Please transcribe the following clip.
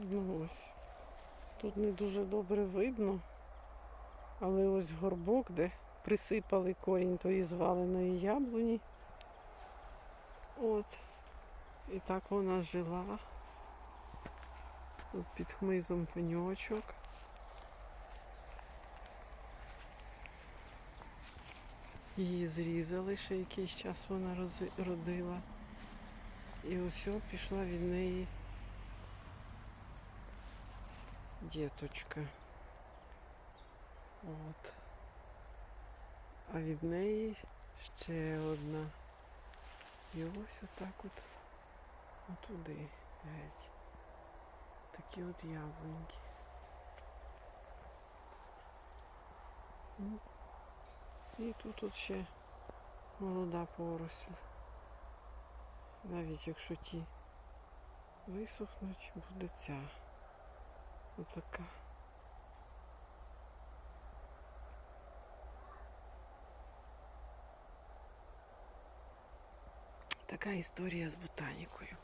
Ну ось. Тут не дуже добре видно. Але ось горбок, де присипали корінь тої зваленої яблуні. От. І так вона жила. Тут під хмизом пеньочок. Її зрізали, ще якийсь час вона рози- родила. І ось пішла від неї діточка. От. А від неї ще одна. І ось отак от отуди геть. Такі от яблуньки. Ну, І тут от ще молода поросль. Навіть якщо ті висохнуть, буде ця. Отака. Така історія з ботанікою.